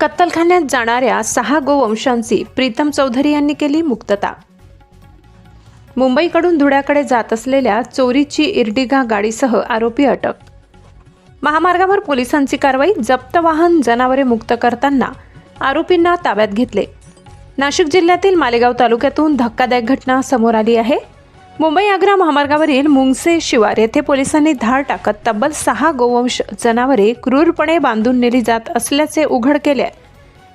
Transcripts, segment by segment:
कत्तलखान्यात जाणाऱ्या सहा गोवंशांची प्रीतम चौधरी यांनी केली मुक्तता. मुंबईकडून धुळ्याकडे जात असलेल्या चोरीची इर्डिगा गाडीसह आरोपी अटक. महामार्गावर पोलिसांची कारवाई जप्त वाहन जनावरे मुक्त करताना आरोपींना ताब्यात घेतले. नाशिक जिल्ह्यातील मालेगाव तालुक्यातून धक्कादायक घटना समोर आली आहे. मुंबई आग्रा महामार्गावरील मुंगसे शिवार येथे पोलिसांनी धाड टाकत तब्बल सहा गोवंश जनावरे क्रूरपणे बांधून नेली जात असल्याचे उघड केले आहे.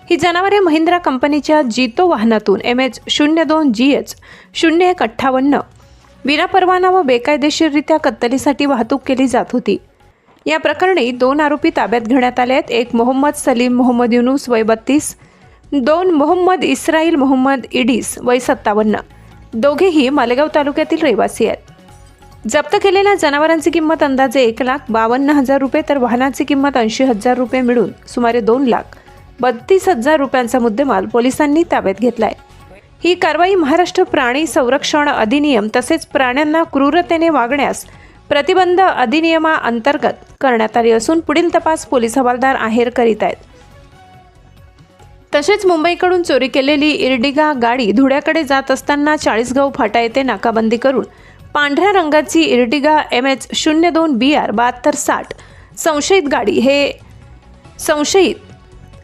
ही जनावरे महिंद्रा कंपनीच्या जीतो वाहनातून एम एच शून्य दोन जी एच शून्य एक अठ्ठावन्न विनापरवाना व बेकायदेशीररित्या कत्तलीसाठी वाहतूक केली जात होती. या प्रकरणी दोन आरोपी ताब्यात घेण्यात आले आहेत. एक मोहम्मद सलीम मोहम्मद युनुस वय बत्तीस दोन मोहम्मद इस्राईल मोहम्मद इडीस वय सत्तावन्न. दोघेही मालेगाव तालुक्यातील रहिवासी आहेत. जप्त केलेल्या जनावरांची किंमत अंदाजे एक लाख बावन्न हजार रुपये तर वाहनाची किंमत ऐंशी हजार रुपये मिळून सुमारे दोन लाख बत्तीस हजार रुपयांचा मुद्देमाल पोलिसांनी ताब्यात घेतलाय. ही कारवाई महाराष्ट्र प्राणी संरक्षण अधिनियम तसेच प्राण्यांना क्रूरतेने वागण्यास प्रतिबंध अधिनियमाअंतर्गत करण्यात आली असून पुढील तपास पोलीस हवालदार आहेर करीत आहेत. तसेच मुंबईकडून चोरी केलेली इर्डिगा गाडी धुळ्याकडे जात असताना चाळीसगाव फाटा येथे नाकाबंदी करून पांढऱ्या रंगाची इर्टिगा एम एच शून्य दोन बी आर बहात्तर साठ संशयित गाडी हे संशयित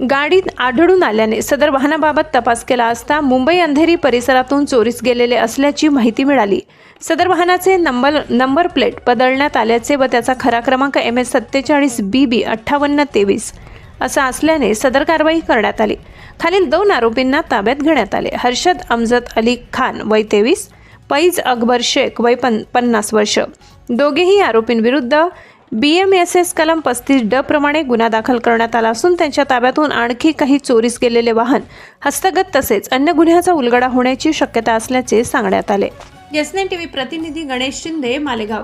गाडीत आढळून आल्याने सदर वाहनाबाबत तपास केला असता मुंबई अंधेरी परिसरातून चोरीस गेलेले असल्याची माहिती मिळाली. सदर वाहनाचे नंबर नंबर प्लेट बदलण्यात आल्याचे व त्याचा खरा क्रमांक एम एस सत्तेचाळीस बी बी अठ्ठावन्न तेवीस असा असल्याने सदर कारवाई करण्यात आली. खालील दोन आरोपींना ताब्यात घेण्यात आले. हर्षद अमजद अली खान वय तेवीस पैज अकबर शेख वय पन पन्नास वर्ष. दोघेही आरोपींविरुद्ध बी एम एस एस कलम पस्तीस ड प्रमाणे गुन्हा दाखल करण्यात आला असून त्यांच्या ताब्यातून आणखी काही चोरीस गेलेले वाहन हस्तगत तसेच अन्य गुन्ह्याचा उलगडा होण्याची शक्यता असल्याचे सांगण्यात आले. एसने टीव्ही प्रतिनिधी गणेश शिंदे मालेगाव.